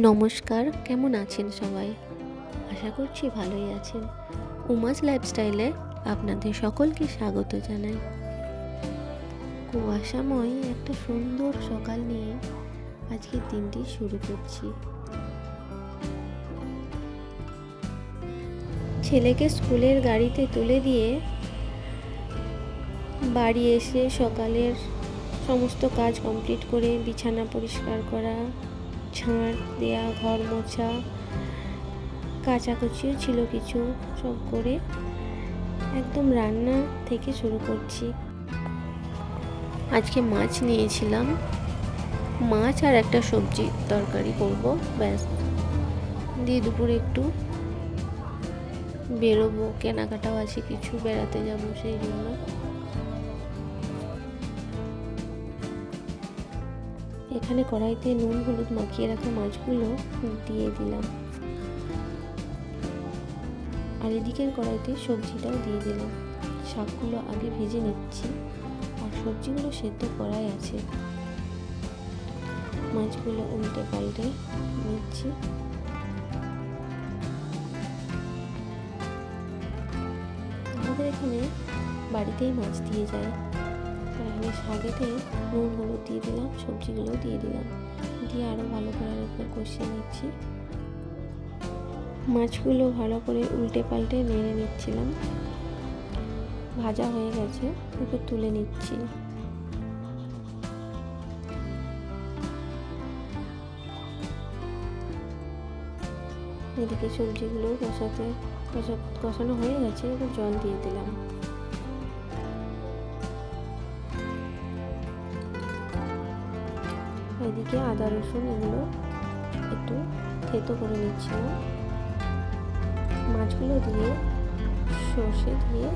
নমস্কার, কেমন আছেন সবাই? আশা করছি ভালোই আছেন। উমাস লাইফস্টাইলে আপনাদের সকলকে স্বাগত জানাই। কুয়াশাময় একটা সুন্দর সকাল নিয়ে আজকে দিনটি শুরু করছি। ছেলেকে স্কুলের গাড়িতে তুলে দিয়ে বাড়ি এসে সকালের সমস্ত কাজ কমপ্লিট করে বিছানা পরিষ্কার করা ঝাঁট দেয়া, ঘর মোছা, কাচাকুচিও ছিল কিছু। সব করে একদম রান্না থেকে শুরু করছি। আজকে মাছ নিয়েছিলাম। মাছ আর একটা সবজি তরকারি করব, ব্যাস। দিয়ে দুপুরে একটু বেরোবো, কেনাকাটাও আছে, কিছু বেড়াতে যাব সেই জন্য। এখানে কড়াইতে নুন, হলুদ মাখিয়ে রাখা মাছগুলো দিয়ে দিলাম। আর এদিকের কড়াইতে সবজিটাও দিয়ে দিলাম। শাকগুলো আগে ভেজে নিচ্ছি। আর সবজিগুলো সেদ্ধ করাই আছে। মাছগুলো উল্টে পাল্টে নিচ্ছি। আমাদের এখানে বাড়িতেই মাছ দিয়ে যায়। আর আমি শাকেতে নুন, হলুদ সবজিগুলোও দিয়ে দিলাম। দিয়ে আরও ভালো করে আরেকবার কষিয়ে নিচ্ছি। মাছগুলো ভালো করে উল্টে পাল্টে নেড়ে নিচ্ছিলাম। ভাজা হয়ে গেছে, এবার তুলে নিচ্ছি। এদিকে সবজিগুলো কষাতে, কষা, কষানো হয়ে গেছে, এবার জল দিয়ে দিলাম। এদিকে আদা, রসুন এগুলো একটু থেতো করে নিচ্ছিলাম। মাছগুলো দিয়ে, সর্ষে দিয়ে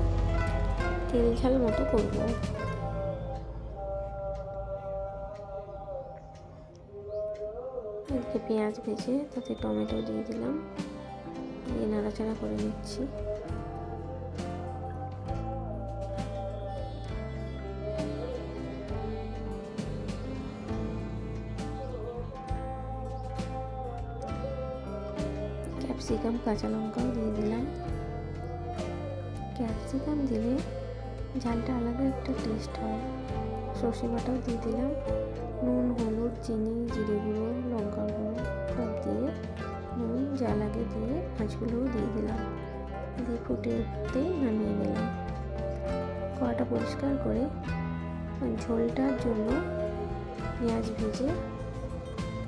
তেল ঝাল মতো করব। এদিকে পেঁয়াজ ভেজে তাতে টমেটো দিয়ে দিলাম। দিয়ে নাড়াচাড়া করে নিচ্ছি। ক্যাপসিকাম, কাঁচা লঙ্কাও দিয়ে দিলাম। ক্যাপসিকাম দিলে ঝালটা আলাদা একটা টেস্ট হয়। সর্ষে বাটাও দিয়ে দিলাম। নুন, হলুদ, চিনি, জিরে গুঁড়ো, লঙ্কা গুঁড়ো সব দিয়ে নুন যা লাগে দিয়ে মাছগুলোও দিয়ে দিলাম। দিয়ে ফুটে উঠতে নামিয়ে নিলাম। কড়াটা পরিষ্কার করে ঝোলটার জন্য পেঁয়াজ ভেজে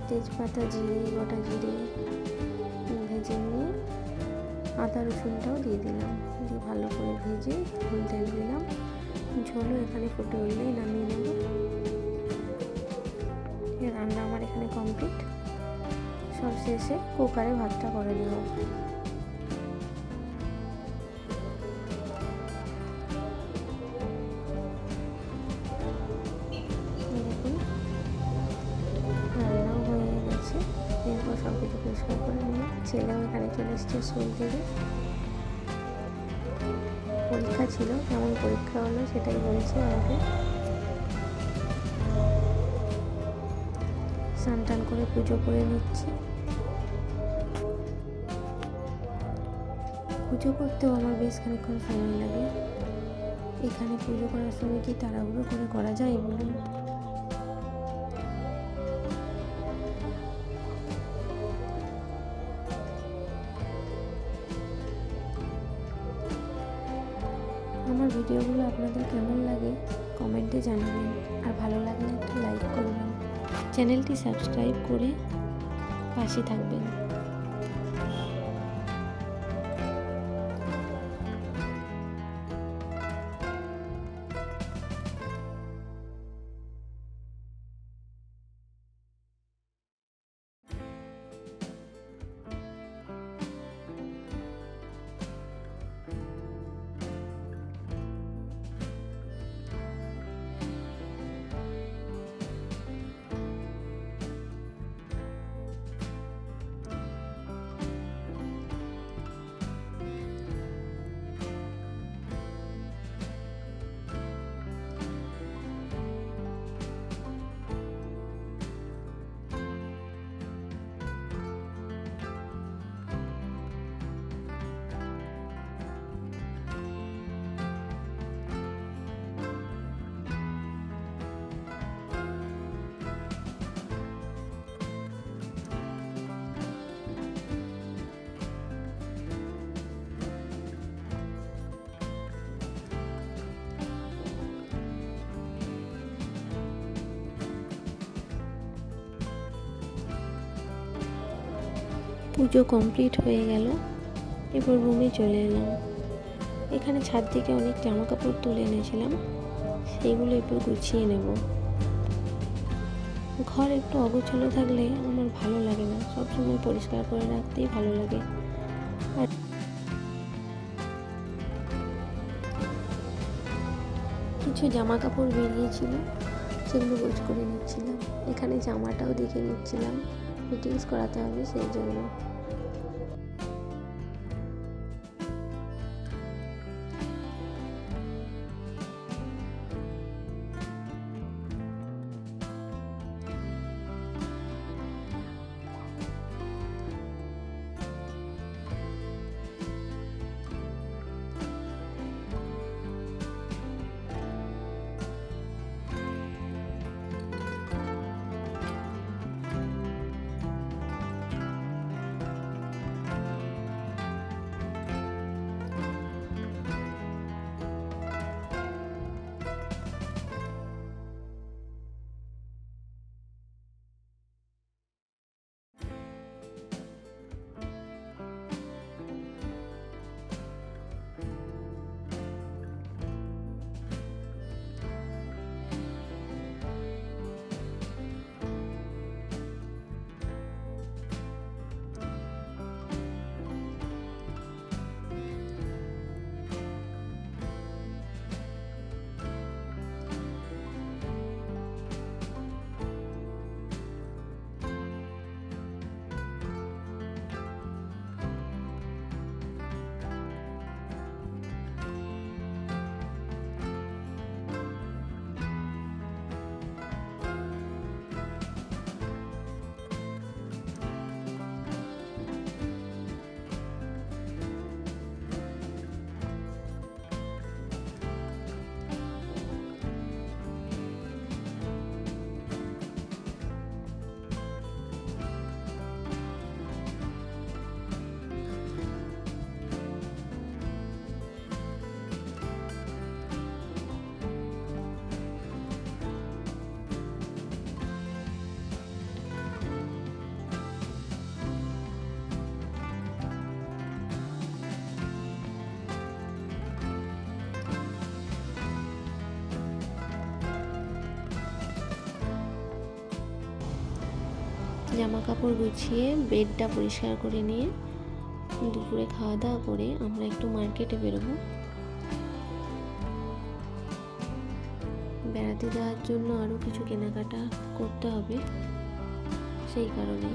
তেজপাতা, জিরে, গোটা জিরে আদা রসুনটাও দিয়ে দিলাম। দিয়ে ভালো করে ভেজে ঝোল তেল দিলাম। ঝোলও এখানে ফুটে উঠলেই নামিয়ে নেব। রান্না আমার এখানে কমপ্লিট সব শেষে কুকারে ভাতটা করে নেব। চলে স্কুল থেকে পরীক্ষা ছিল, কেমন পরীক্ষা হলো সেটাই বলছে আমাকে। স্নান টান করে পুজো করে নিচ্ছি। পুজো করতেও আমার বেশ খানিক্ষণ সময় লাগে। এখানে পুজো করার সময় কি তাড়াহুড়ো করে করা যায় বলুন? আপনাদের কেমন লাগে কমেন্টে জানাবেন। আর ভালো লাগলে একটা লাইক করবেন। চ্যানেলটি সাবস্ক্রাইব করে পাশে থাকবেন। পুজো কমপ্লিট হয়ে গেল। এরপর রুমে চলে এলাম। এখানে ছাদ থেকে অনেক জামা কাপড় তুলে এনেছিলাম। সেইগুলো একটু গুছিয়ে নেব। ঘর একটু অগোছালো থাকলে আমার ভালো লাগে না। সবসময় পরিষ্কার করে রাখতেই ভালো লাগে। আর কিছু জামা কাপড় বেরিয়েছিল, সেগুলো গোছ করে নিচ্ছিলাম। এখানে জামাটাও দেখে নিচ্ছিলাম। ফিটিংস করাতে হবে সেই জন্য। জামা কাপড় গুছিয়ে বেডটা পরিষ্কার করে নিয়ে দুপুরে খাওয়া দাওয়া করে আমরা একটু মার্কেটে বেরোবো। বেড়াতে যাওয়ার জন্য আরও কিছু কেনাকাটা করতে হবে, সেই কারণে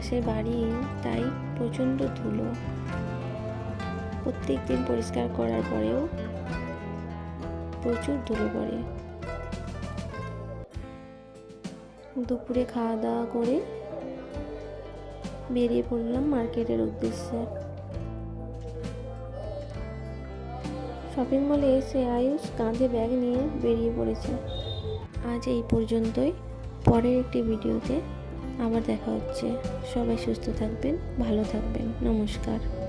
পাশে বাড়ি, তাই প্রচণ্ড ধুলো। প্রত্যেক দিন পরিষ্কার করার পরেও প্রচুর ধুলো পড়ে। দুপুরে খাওয়া দাওয়া করে বেরিয়ে পড়লাম মার্কেটের উদ্দেশ্যে। শপিং মলে এসে আয়ুষ কাঁধে ব্যাগ নিয়ে বেরিয়ে পড়েছে। আজ এই পর্যন্তই। পরের একটি ভিডিওতে আবার দেখা হচ্ছে। সবাই সুস্থ থাকবেন ভালো থাকবেন। নমস্কার।